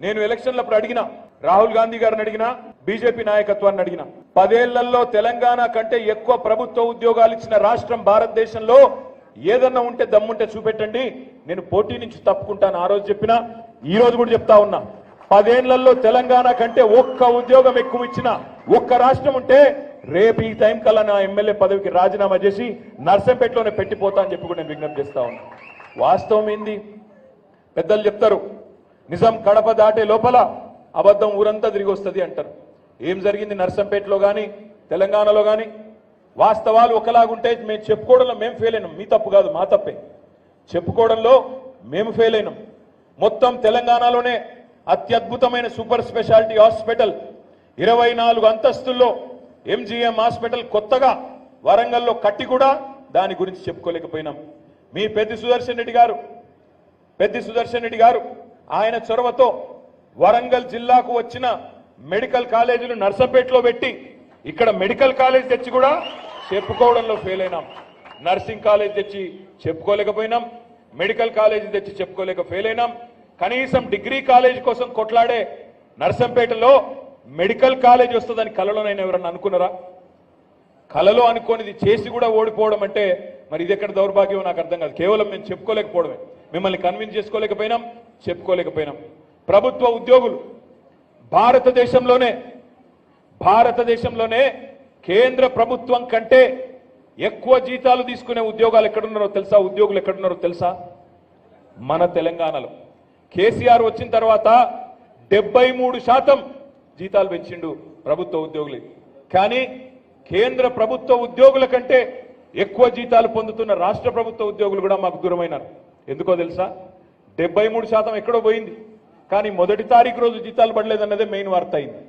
నేను ఎలక్షన్లప్పుడు అడిగిన రాహుల్ గాంధీ గారిని అడిగినా బీజేపీ నాయకత్వాన్ని అడిగిన. పదేళ్ళలో తెలంగాణ కంటే ఎక్కువ ప్రభుత్వ ఉద్యోగాలు ఇచ్చిన రాష్ట్రం భారతదేశంలో ఏదన్నా ఉంటే దమ్ముంటే చూపెట్టండి. నేను పోటీ నుంచి తప్పుకుంటాను ఆ రోజు చెప్పినా ఈ రోజు కూడా చెప్తా ఉన్నా. పదేళ్ళలో తెలంగాణ కంటే ఒక్క ఉద్యోగం ఎక్కువ ఇచ్చిన ఒక్క రాష్ట్రం ఉంటే రేపు ఈ టైం కల్లా నా ఎమ్మెల్యే పదవికి రాజీనామా చేసి నర్సంపేటలోనే పెట్టిపోతా అని చెప్పి కూడా నేను విజ్ఞప్తి చేస్తా ఉన్నా. వాస్తవం ఏంది? పెద్దలు చెప్తారు నిజం కడప దాటే లోపల అబద్ధం ఊరంతా తిరిగి వస్తుంది అంటారు. ఏం జరిగింది నర్సంపేటలో కానీ తెలంగాణలో కానీ వాస్తవాలు ఒకలాగుంటే మేము చెప్పుకోవడంలో మేము ఫెయిల్ అయినాం. మీ తప్పు కాదు మా తప్పే. చెప్పుకోవడంలో మేము ఫెయిల్ అయినాం. మొత్తం తెలంగాణలోనే అత్యద్భుతమైన సూపర్ స్పెషాలిటీ హాస్పిటల్ ఇరవై నాలుగు అంతస్తుల్లో ఎంజీఎం హాస్పిటల్ కొత్తగా వరంగల్లో కట్టి కూడా దాని గురించి చెప్పుకోలేకపోయినాం. మీ పెద్ది సుదర్శన్ రెడ్డి గారు పెద్ది సుదర్శన్ రెడ్డి గారు ఆయన చొరవతో వరంగల్ జిల్లాకు వచ్చిన మెడికల్ కాలేజీలు నర్సంపేటలో పెట్టి ఇక్కడ మెడికల్ కాలేజ్ తెచ్చి కూడా చెప్పుకోవడంలో ఫెయిల్ అయినాం. నర్సింగ్ కాలేజ్ తెచ్చి చెప్పుకోలేకపోయినాం. మెడికల్ కాలేజీ తెచ్చి చెప్పుకోలేక ఫెయిల్ అయినాం. కనీసం డిగ్రీ కాలేజ్ కోసం కొట్లాడే నర్సంపేటలో మెడికల్ కాలేజ్ వస్తుందని కలలోనైనా ఎవరన్నా అనుకున్నారా? కలలో అనుకోనిది చేసి కూడా ఓడిపోవడం అంటే మరి ఇది ఎక్కడ దౌర్భాగ్యం నాకు అర్థం కాదు. కేవలం మేము చెప్పుకోలేకపోవడమే. మిమ్మల్ని కన్విన్స్ చేసుకోలేకపోయినాం. చెప్పుకోలేకపోయినాం. ప్రభుత్వ ఉద్యోగులు భారతదేశంలోనే భారతదేశంలోనే కేంద్ర ప్రభుత్వం కంటే ఎక్కువ జీతాలు తీసుకునే ఉద్యోగాలు ఎక్కడున్నారో తెలుసా? ఉద్యోగులు ఎక్కడున్నారో తెలుసా? మన తెలంగాణలో. కేసీఆర్ వచ్చిన తర్వాత డెబ్బై మూడు శాతం జీతాలు పెంచిండు ప్రభుత్వ ఉద్యోగులు. కానీ కేంద్ర ప్రభుత్వ ఉద్యోగుల కంటే ఎక్కువ జీతాలు పొందుతున్న రాష్ట్ర ప్రభుత్వ ఉద్యోగులు కూడా మాకు దూరమైనారు. ఎందుకో తెలుసా? డెబ్బై మూడు శాతం ఎక్కడో పోయింది. కానీ మొదటి తారీఖు రోజు జీతాలు పడలేదన్నదే మెయిన్ వార్త అయింది.